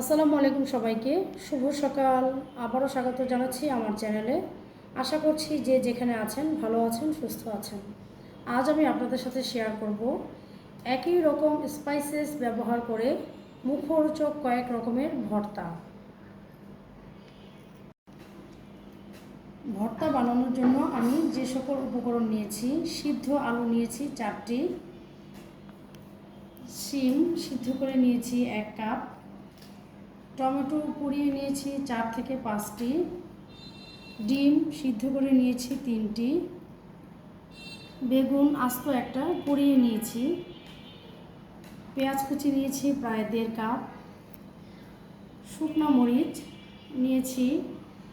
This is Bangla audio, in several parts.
আসসালামু আলাইকুম সবাইকে। শুভ সকাল। আবারও স্বাগত জানাচ্ছি আমার চ্যানেলে। আশা করছি যে যেখানে আছেন ভালো আছেন, সুস্থ আছেন। আজ আমি আপনাদের সাথে শেয়ার করব একই রকম স্পাইসেস ব্যবহার করে মুখরোচক কয়েক রকমের ভর্তা। ভর্তা বানানোর জন্য আমি যে সকল উপকরণ নিয়েছি, সিদ্ধ আলু নিয়েছি চারটি, শিম সিদ্ধ করে নিয়েছি এক কাপ টমেটো পুড়িয়ে নিয়েছি চার থেকে পাঁচটি। ডিম সিদ্ধ করে নিয়েছি তিনটি। বেগুন আস্ত একটা পুড়িয়ে নিয়েছি। পেঁয়াজ কুচি নিয়েছি প্রায় দেড় কাপ। শুকনো মরিচ নিয়েছি।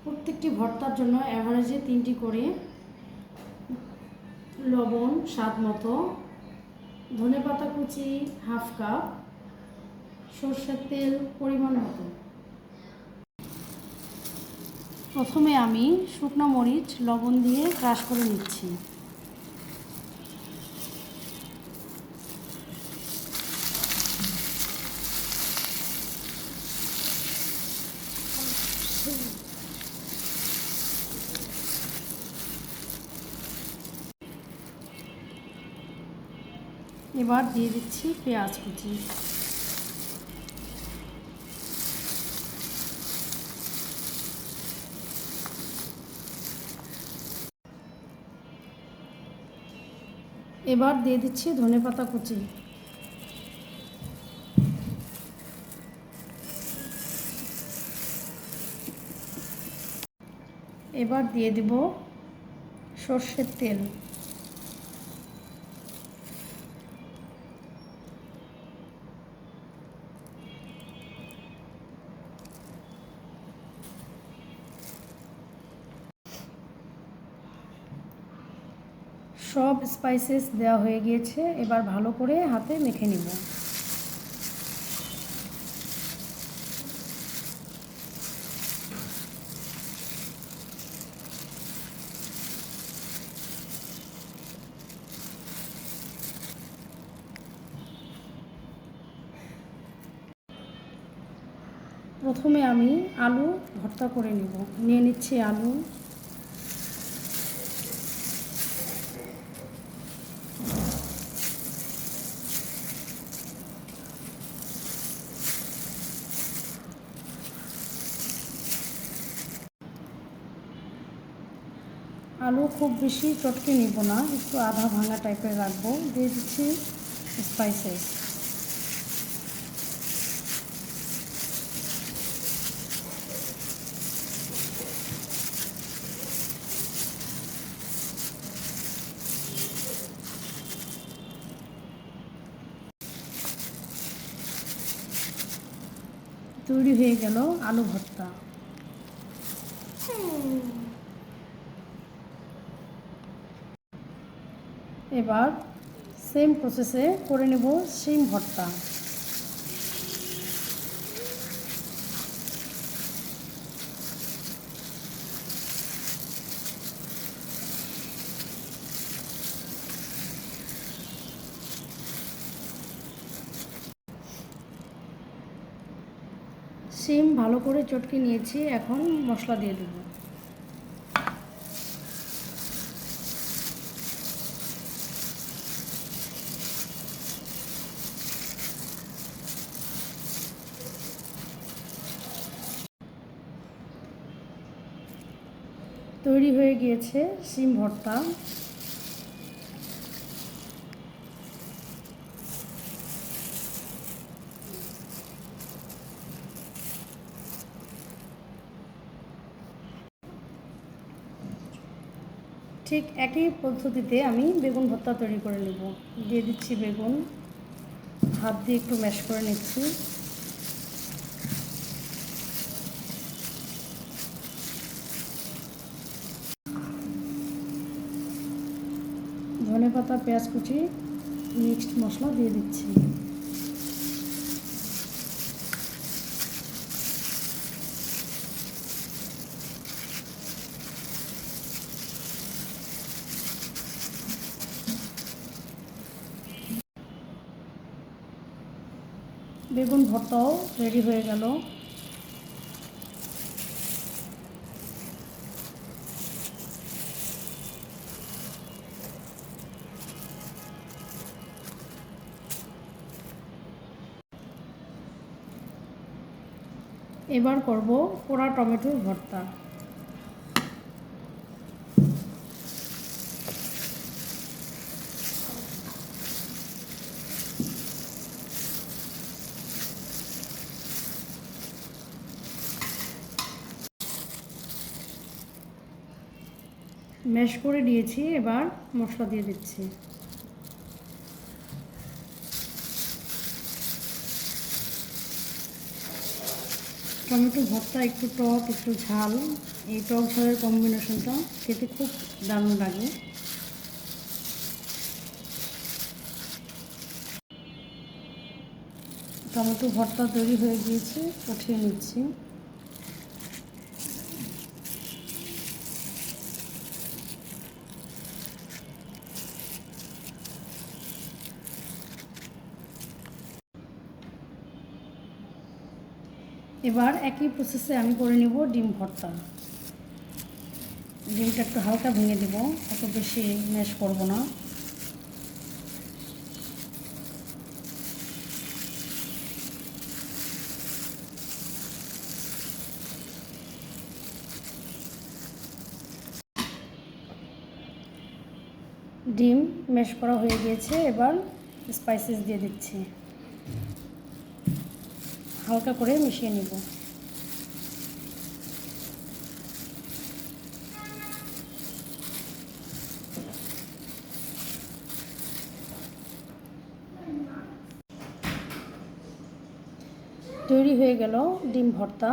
প্রত্যেকটি ভর্তার জন্য অ্যাভারেজে তিনটি করে। লবণ স্বাদ মতো। ধনে পাতা কুচি হাফ কাপ। সর্ষের তেল পরিমাণ মতো। প্রথমে আমি শুকনো মরিচ, লবণ দিয়ে ক্রাশ করে নিচ্ছি। এবার দিয়ে দিচ্ছি পেঁয়াজ কুচি। এবার দিয়ে দিচ্ছি ধনে পাতা কুচি। এবার দিয়ে দেব সর্ষের তেল। সব স্পাইসেস দেওয়া হয়ে গিয়েছে, এবার ভালো করে হাতে মেখে নিব। প্রথমে আমি আলু ভর্তা করে নিব। নিয়ে নিচ্ছি আলু। আলু খুব বেশি চটকে নিব না, একটু আধা ভাঙা টাইপের রাখব, দিয়ে দিচ্ছি স্পাইসেস তৈরি হয়ে গেল আলু ভর্তা। এবার সেম প্রসেসে করে নেব সিম ভর্তা। সিম ভালো করে চটকে নিয়েছি, এখন মশলা দিয়ে দেবো। তৈরি হয়ে গিয়েছে সিম ভর্তা। ঠিক একই পদ্ধতিতে আমি বেগুন ভর্তা তৈরি করে নেব। দিয়ে দিচ্ছি বেগুন। হাত দিয়ে একটু ম্যাশ করে নিচ্ছি। ধনে পাতা পেঁয়াজ কুচি মিক্সড মশলা দিয়ে দিচ্ছি। বেগুন ভর্তাও রেডি হয়ে গেল। এবার করব পোড়া টমেটোর ভর্তা। ম্যাশ করে দিয়েছি এবার মশলা দিয়ে দিচ্ছি। টমেটো ভর্তা, একটু টক, একটু ঝাল, এই টক ঝালের কম্বিনেশনটা খেতে খুব দারুণ লাগে। টমেটো ভর্তা তৈরি হয়ে গিয়েছে, উঠিয়ে নিচ্ছি। এবার একই প্রসেসে আমি করে নিব ডিম ভর্তা। ডিমটা একটু হালকা ভেঙে দেব, অত বেশি ম্যাশ করব না। ডিম ম্যাশ করা হয়ে গিয়েছে, এবার স্পাইসেস দিয়ে দিচ্ছি। হালকা করে মিশিয়ে নিব। তৈরি হয়ে গেল ডিম ভর্তা।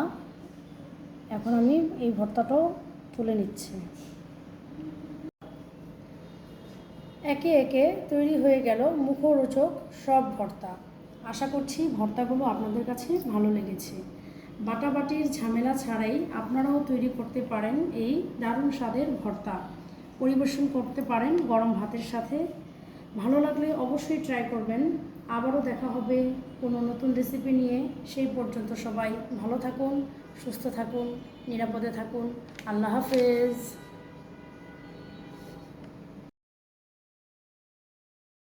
এখন আমি এই ভর্তাটাও তুলে নিচ্ছি। একে একে তৈরি হয়ে গেল মুখরোচক সব ভর্তা। আশা করছি ভর্তাগুলো আপনাদের কাছে ভালো লেগেছে। বাটাবাটির ঝামেলা ছাড়াই আপনারাও তৈরি করতে পারেন এই দারুণ স্বাদের ভর্তা। পরিবেশন করতে পারেন গরম ভাতের সাথে। ভালো লাগলে অবশ্যই ট্রাই করবেন। আবারও দেখা হবে কোনো নতুন রেসিপি নিয়ে। সেই পর্যন্ত সবাই ভালো থাকুন, সুস্থ থাকুন, নিরাপদে থাকুন। আল্লাহ হাফেজ।